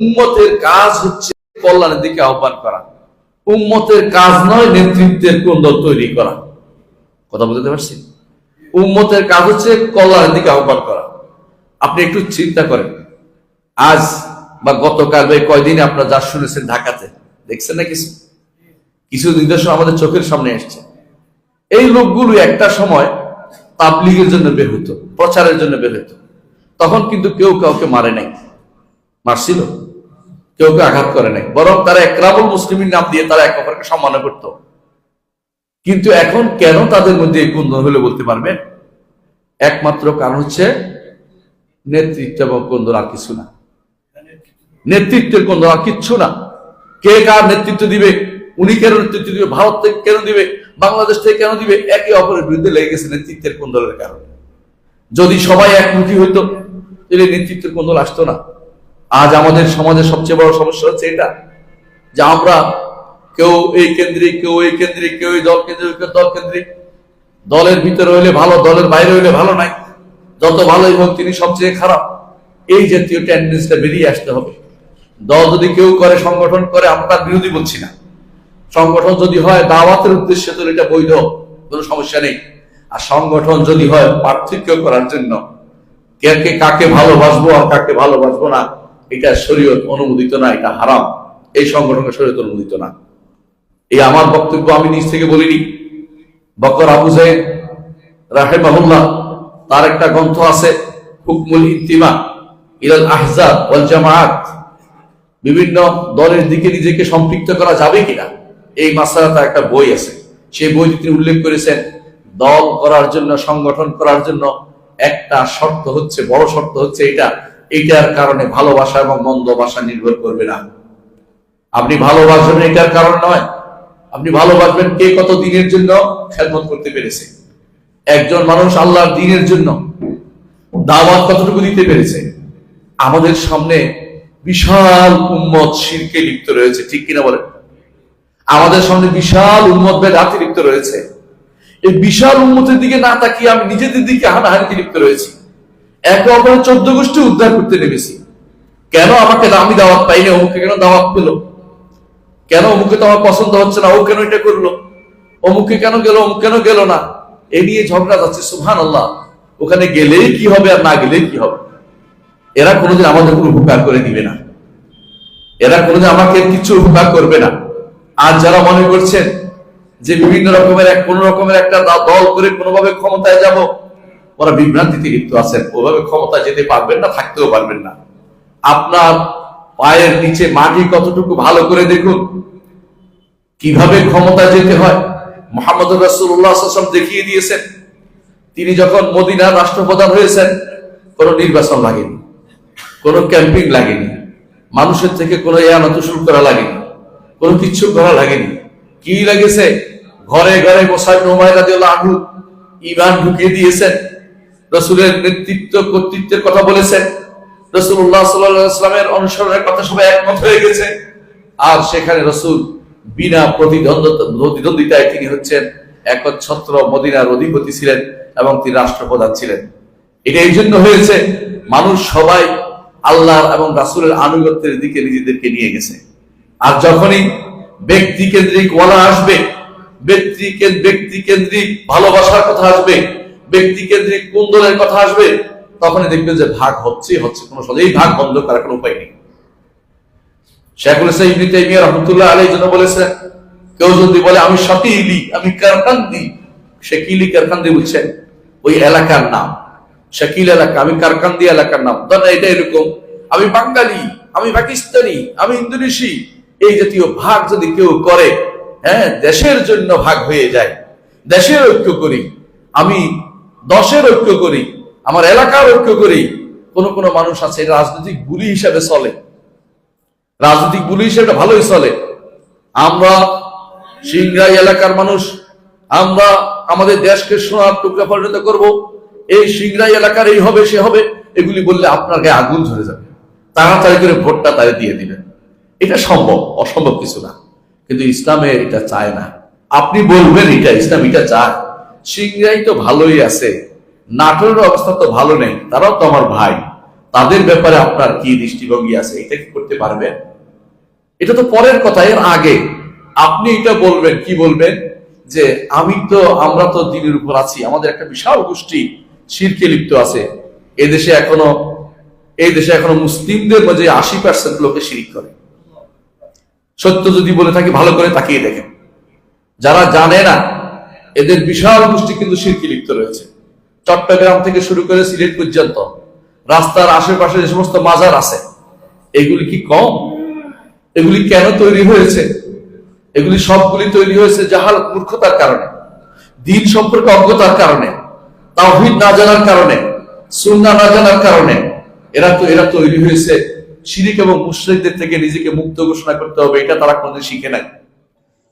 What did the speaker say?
উম্মতের কাজ হচ্ছে কল্যাণের দিকে আহ্বান করা। উম্মতের কাজ নয় নেতৃত্বের কোন্দল তৈরি করা। কথা বুঝতে পারছি উম্মতের কাজ হচ্ছে কল্যাণের দিকে আহ্বান করা। আপনি একটু চিন্তা করেন। আজ বা গতকাল বা কয়দিনে আপনারা যা শুনেছেন ঢাকাতে, দেখছেন না কিছু? কিছু নিদর্শন আমাদের চোখের সামনে এসছে। এই লোকগুলো একটা সময় তাবলিগের জন্য বের হতো, প্রচারের জন্য বের হতো। তখন কিন্তু কেউ কাউকে মারে নাই। মারছিল? কেউ কেউ আঘাত করে নাই। বরং তারা একরাবুল মুসলিমের নাম দিয়ে তারা এক অপরকে সম্মান করত। কিন্তু এখন কেন তাদের মধ্যে এই কুন্দন হলে বলতে পারবেন? একমাত্র কারণ হচ্ছে নেতৃত্ব এবং কুন্দন আর কিছু না। নেতৃত্বের কুন্দন আর কিচ্ছু না। কে কার নেতৃত্ব দিবে? উনি কেন নেতৃত্ব দিবে? ভারত থেকে কেন দিবে? বাংলাদেশ থেকে কেন দিবে? একে অপরের বিরুদ্ধে লেগে গেছে নেতৃত্বের কুন্দলের কারণে। যদি সবাই একমুখী হইতো, তাহলে নেতৃত্বের কুন্দল আসতো না। আজ আমাদের সমাজের সবচেয়ে বড় সমস্যা হচ্ছে এটা, যে আমরা কেউ এই কেন্দ্রিক, কেউ এই কেন্দ্রিক, কেউ এই দল কেন্দ্রিক দল কেন্দ্রিক, দলের ভিতরে হইলে ভালো, দলের বাইরে হইলে ভালো নাই। যত ভালোই হোক, তিনি সবচেয়ে খারাপ। এই জাতীয় টেন্ডেন্সটা বেরিয়ে আসতে হবে। দল যদি কেউ করে, সংগঠন করে, আমরা বিরোধী বলছি না। সংগঠন যদি হয়, দাওয়াতের উদ্দেশ্যে তো এটা বৈধ, কোনো সমস্যা নেই। আর সংগঠন যদি হয় পার্থক্য করার জন্য। কে কাকে ভালোবাসবো আর কাকে ভালোবাসবো না এটা শরীয়ত অনুমোদিত না, এটা হারাম। এই সংগঠনের শরীয়ত অনুমোদিত না। এই আমার বক্তব্য আমি নিজ থেকে বলিনি। বকর আবু জাইদ রাহেমাহুল্লাহ, তার একটা গ্রন্থ আছে, হুকমুল ইন্তিমা, ইলাল আহজাব ওয়াল বিভিন্ন দলের দিকে নিজেকে সম্পৃক্ত করা যাবে কিনা, এই মাসালা তার একটা বই আছে। সেই বই তিনি উল্লেখ করেছেন, দল করার জন্য, সংগঠন করার জন্য একটা শর্ত হচ্ছে, বড় শর্ত হচ্ছে এটা এটার কারণে ভালোবাসা এবং মন্দ বাসা নির্ভর করবে না। আপনি ভালোবাসবেন এটার কারণ নয়। আপনি ভালোবাসবেন কে কত দিনের জন্য খেদমত করতে পেরেছে। একজন মানুষ আল্লাহর দিনের জন্য দাওয়াত কতটুকু দিতে পেরেছে। আমাদের সামনে বিশাল উম্মত শিরকে লিপ্ত রয়েছে, ঠিক কিনা বলেন? আমাদের সামনে বিশাল উম্মত বেদাতে লিপ্ত রয়েছে। এই বিশাল উম্মতের দিকে না তাকিয়ে আমি নিজেদের দিকে হানাহানিতে লিপ্ত রয়েছি। একে অপরের চোদ্দ গোষ্ঠী উদ্ধার করতে নেমেছি। কেন আমাকে আমি দাওয়াত পাইনি? অমুকে কেন দাওয়াত পেল? কেন অমুকে তো আমার পছন্দ হচ্ছে না? ও কেন এটা করল? অমুকে কেন গেল? অমুক কেন গেল না? এ নিয়ে ঝগড়া যাচ্ছে সুহান আল্লাহ ওখানে গেলেই কি হবে আর না গেলেই কি হবে? এরা কোনোদিন আমাদের কোনো উপকার করে দিবে না। এরা কোনোদিন আমাকে কিছু উপকার করবে না। আর যারা মনে করছেন যে বিভিন্ন রকমের এক কোন রকমের একটা দল করে কোনোভাবে ক্ষমতায় যাব ওরা বিভ্রান্তিতে লিপ্ত আছেন। ওভাবে ক্ষমতা যেতে পারবেন না, থাকতেও পারবেন না। আপনার পায়ের নিচে মাটি কতটুকু ভালো করে দেখুন। কীভাবে ক্ষমতা যেতে হয়। মোহাম্মদ রাসুল্লাহ দেখিয়ে দিয়েছেন। তিনি যখন মদিনার রাষ্ট্রপ্রধান হয়েছেন, কোনো নির্বাচন লাগেনি, কোনো ক্যাম্পিং লাগেনি। মানুষের থেকে কোনো এয়ানত শুরু করা লাগেনি, কোনো কিচ্ছু করা লাগেনি। কি লাগেছে? ঘরে ঘরে মোসাইব নোমাইরাদিউল্লাহ আনহু ইমান ঢুকিয়ে দিয়েছেন। রসুলের নেতৃত্ব কর্তৃত্বের কথা বলেছেন। রসুল্লাহ সাল্লামের অনুসরণের কথা সবাই একমত হয়ে গেছে। আর সেখানে রসুল বিনা প্রতিদ্বন্দ্বিতা প্রতিদ্বন্দ্বিতায় তিনি হচ্ছেন একচ্ছত্র মদিনার অধিপতি ছিলেন এবং তিনি রাষ্ট্রপ্রধান ছিলেন। এটা এই জন্য হয়েছে, মানুষ সবাই আল্লাহ এবং রাসুলের আনুগত্যের দিকে নিজেদেরকে নিয়ে গেছে। আর যখনই ব্যক্তি কেন্দ্রিক ওয়ালা আসবে, ব্যক্তি ব্যক্তি কেন্দ্রিক ভালোবাসার কথা আসবে ব্যক্তি কেন্দ্রিক কুন্দলের কথা আসবে, তখনই দেখবেন যে ভাগ হচ্ছে হচ্ছে কোনো এই ভাগ বন্ধ করার কোনো উপায় নেই। শেখুল রাহমাতুল্লাহ জন্য বলেছেন কেউ যদি বলে, আমি আমি ওই এলাকার নাম। এলাকা, আমি এলাকার নাম। এটা এরকম, আমি বাঙালি, আমি পাকিস্তানি, আমি ইন্দোনেশি। এই জাতীয় ভাগ যদি কেউ করে হ্যাঁ দেশের জন্য ভাগ হয়ে যায়, দেশের ঐক্য করি, আমি দশের ঐক্য করি, আমার এলাকার ঐক্য করি, কোন কোন মানুষ আছে রাজনৈতিক বুলি হিসাবে চলে। রাজনৈতিক বুলি হিসেবে ভালোই চলে। আমরা সিংরাই এলাকার মানুষ, আমরা আমাদের দেশকে সোনার টুকরা পরিণত করব। এই সিংরাই এলাকার এই হবে, সে হবে, এগুলি বললে আপনার গায়ে আগুন ধরে যাবে। তাড়াতাড়ি করে ভোটটা তারে দিয়ে দিবেন। এটা সম্ভব, অসম্ভব কিছু না। কিন্তু ইসলামে এটা চায় না। আপনি বলবেন এটা, ইসলাম এটা চায়। সিংরাই তো ভালোই আছে। নাটোরের অবস্থা তো ভালো নেই, তারাও তো আমার ভাই। তাদের ব্যাপারে আপনার কি দৃষ্টিভঙ্গি আছে, এটা কি করতে পারবেন? এটা তো পরের কথা, এর আগে। আপনি এটা বলবেন, কি বলবেন? যে আমি তো, আমরা তো দিনের উপর আছি, আমাদের একটা বিশাল গোষ্ঠী শিরকে লিপ্ত আছে। এদেশে এখনও, এই দেশে এখনও মুসলিমদের মাঝে আশি পার্সেন্ট লোকে শিরিক করে। সত্য যদি বলে থাকি, ভালো করে তাকিয়ে দেখেন। যারা জানে না এদের বিশাল গোষ্ঠী কিন্তু শিরকি লিপ্ত রয়েছে। চট্টগ্রাম থেকে শুরু করে সিলেট পর্যন্ত, রাস্তার আশেপাশে যে সমস্ত মাজার আছে, এগুলি কি কম? এগুলি কেন তৈরি হয়েছে? এগুলি সবগুলি তৈরি হয়েছে জাহাল মূর্খতার কারণে, দিন সম্পর্কে অজ্ঞতার কারণে, তাওহিদ না জানার কারণে সুন্না না জানার কারণে। এরা তো, এরা তৈরি হয়েছে শিরিক এবং মুশ্রিকদের থেকে নিজেকে মুক্ত ঘোষণা করতে হবে, এটা তারা কোনদিন শিখে নাই।